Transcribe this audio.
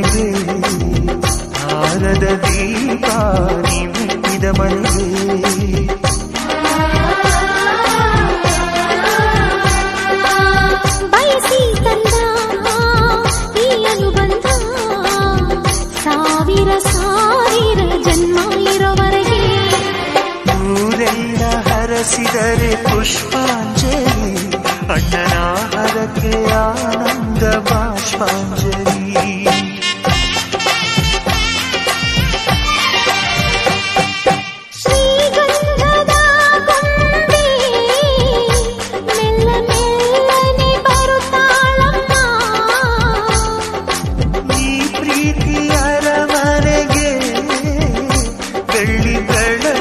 ಮನೆಗೆ ಹಾರದ ದೀಪ ನಿಮಿಟ್ಟಿದ ಮನೆಗೆ ಬಯಸಿ ತಂದ ಪುಷ್ಪಾಂಜಲಿ ಅಣ್ಣನ ಆನಂದ ಪಾಷ್ಪಾಂಜಲಿ ಮಿತಿಗಳ